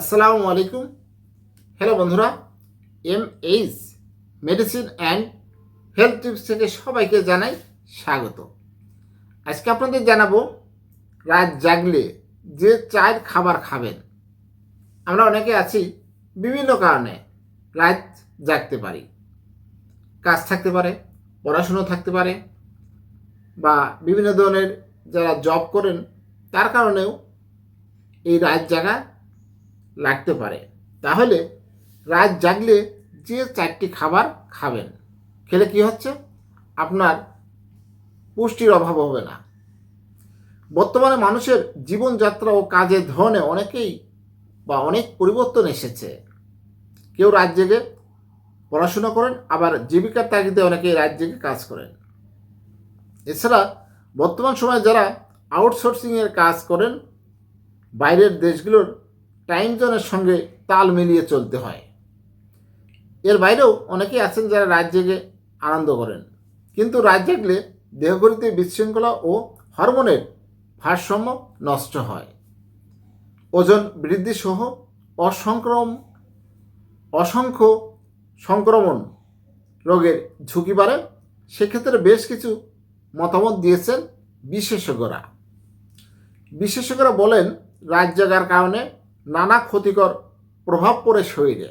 আসসালামু আলাইকুম। হ্যালো বন্ধুরা, M H medicine and health tips থেকে সবাইকে জানাই স্বাগত। আজকে আপনাদের জানাব, রাত জাগলে যে চায়ের খাবার খাবেন, আমরা অনেকে আছি বিভিন্ন কারণে রাত জাগতে পারি। কাজ থাকতে পারে, পড়াশুনো থাকতে পারে, বা বিভিন্ন ধরনের যারা জব করেন, তার কারণেও এই রাত জাগা লাগতে পারে। তাহলে রাত জাগলে যে চারটি খাবার খাবেন, খেলে কি হচ্ছে? আপনার পুষ্টির অভাব হবে না। বর্তমানে মানুষের জীবনযাত্রা ও কাজের ধরনে অনেকেই বা অনেক পরিবর্তন এসেছে। কেউ রাত জেগে পড়াশোনা করেন, আবার জীবিকার তাগিদে অনেকেই রাত জেগে কাজ করেন। এছাড়া বর্তমান সময়ে যারা আউটসোর্সিংয়ের কাজ করেন, বাইরের দেশগুলোর টাইম জোনের সঙ্গে তাল মিলিয়ে চলতে হয়। এর বাইরেও অনেকেই আছেন যারা রাত জেগে আনন্দ করেন। কিন্তু রাত জাগলে দেহঘড়িতে বিশৃঙ্খলা ও হরমোনের ভারসাম্য নষ্ট হয়। ওজন বৃদ্ধি সহ অসংক্রম, অসংখ্য সংক্রমণ রোগের ঝুঁকি বাড়ে সেক্ষেত্রে বেশ কিছু মতামত দিয়েছেন বিশেষজ্ঞরা। বিশেষজ্ঞরা বলেন, রাত জাগার কারণে নানা ক্ষতিকর প্রভাব পড়ে শরীরে।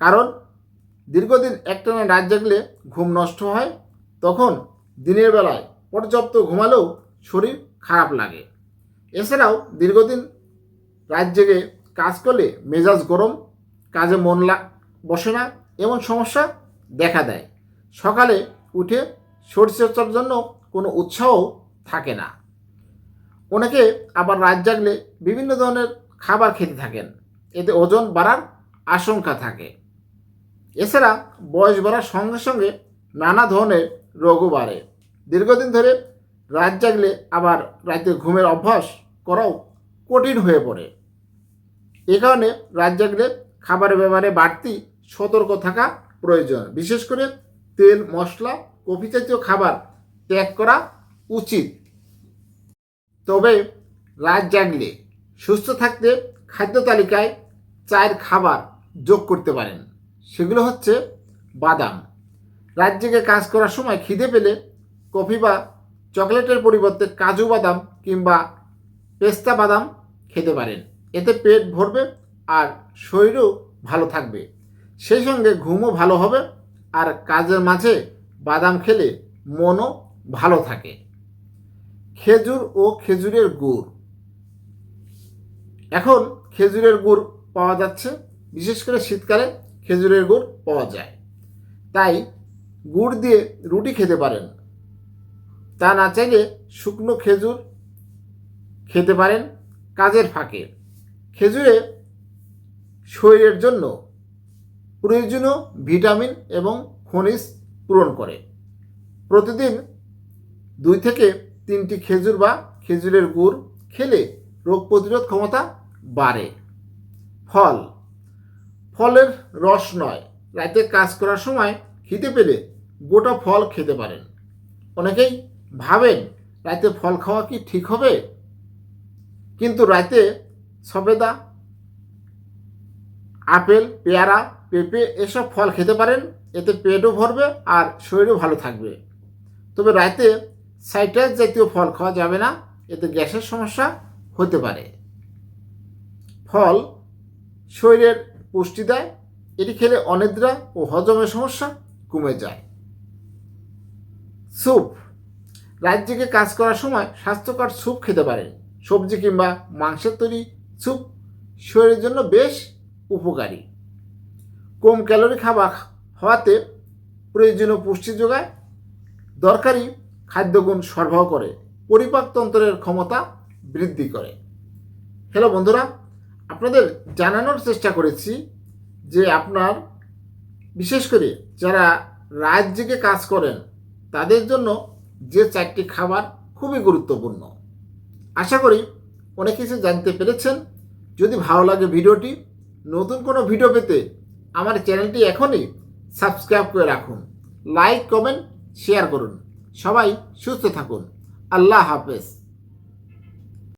কারণ দীর্ঘদিন একটানা রাত জাগলে ঘুম নষ্ট হয়, তখন দিনের বেলায় পর্যাপ্ত ঘুমালেও শরীর খারাপ লাগে। এছাড়াও দীর্ঘদিন রাত জেগে কাজ করলে মেজাজ গরম, কাজে মন বসে না, এমন সমস্যা দেখা দেয়। সকালে উঠে শরীরচর্চার জন্য কোনো উৎসাহ থাকে না। অনেকে আবার রাত জাগলে বিভিন্ন ধরনের খাবার খেতে থাকেন। এতে ওজন বাড়ার আশঙ্কা থাকে। এছাড়া বয়স বাড়ার সঙ্গে সঙ্গে নানা ধরনের রোগও বাড়ে। দীর্ঘদিন ধরে রাত জাগলে আবার রাতে ঘুমের অভ্যাস করাও কঠিন হয়ে পড়ে। এ কারণে রাত জাগলে খাবারের ব্যাপারে বাড়তি সতর্ক থাকা প্রয়োজন। বিশেষ করে তেল, মশলা কফি জাতীয় খাবার ত্যাগ করা উচিত। তবে রাত জাগলে সুস্থ থাকতে খাদ্য তালিকায় চায়ের খাবার যোগ করতে পারেন। সেগুলো হচ্ছে বাদাম। রাত জেগে কাজ করার সময় খিদে পেলে কফি বা চকলেটের পরিবর্তে কাজু বাদাম কিংবা পেস্তা বাদাম খেতে পারেন। এতে পেট ভরবে আর শরীরও ভালো থাকবে। সেই সঙ্গে ঘুমও ভালো হবে আর কাজের মাঝে বাদাম খেলে মনও ভালো থাকে। খেজুর ও খেজুরের গুড়। এখন খেজুরের গুড় পাওয়া যাচ্ছে, বিশেষ করে শীতকালে খেজুরের গুড় পাওয়া যায়। তাই গুড় দিয়ে রুটি খেতে পারেন। তা না চাইলে শুকনো খেজুর খেতে পারেন কাজের ফাঁকে। খেজুরে শরীরের জন্য প্রয়োজনীয় ভিটামিন এবং খনিজ পূরণ করে। প্রতিদিন দুই থেকে তিনটি খেজুর বা খেজুরের গুড় খেলে রোগ প্রতিরোধ ক্ষমতা বাড়ে। ফল। ফলের রস নয়। রাতে কাজ করার সময় খেতে পেলে গোটা ফল খেতে পারেন। অনেকেই ভাবেন রাতে ফল খাওয়া কি ঠিক হবে? কিন্তু রাতে সবেদা, আপেল, পেয়ারা, পেঁপে এসব ফল খেতে পারেন। এতে পেটও ভরবে আর শরীরও ভালো থাকবে। তবে রাতে সাইট্রাস জাতীয় ফল খাওয়া যাবে না। এতে গ্যাসের সমস্যা হতে পারে। ফল শরীরের পুষ্টি দেয়, এটি খেলে অনিদ্রা ও হজমের সমস্যা কমে যায়। স্যুপ জেগে কাজ করার সময় স্বাস্থ্যকর স্যুপ খেতে পারেন সবজি কিংবা মাংসের তৈরি স্যুপ শরীরের জন্য বেশ উপকারী। কম ক্যালোরি খাবার হওয়াতে প্রয়োজনীয় পুষ্টি যোগায়। দরকারি খাদ্যগুণ সরবরাহ করে। পরিপাকতন্ত্রের ক্ষমতা বৃদ্ধি করে। হ্যালো বন্ধুরা, আপনাদের জানানোর চেষ্টা করেছি যে আপনার, বিশেষ করে যারা রাত জেগে কাজ করেন, তাদের জন্য যে চারটি খাবার খুবই গুরুত্বপূর্ণ। আশা করি অনেক কিছু জানতে পেরেছেন। যদি ভালো লাগে ভিডিওটি, নতুন কোনো ভিডিও পেতে আমার চ্যানেলটি এখনই সাবস্ক্রাইব করে রাখুন। লাইক কমেন্ট শেয়ার করুন। সবাই সুস্থ থাকুন। আল্লাহ হাফেজ।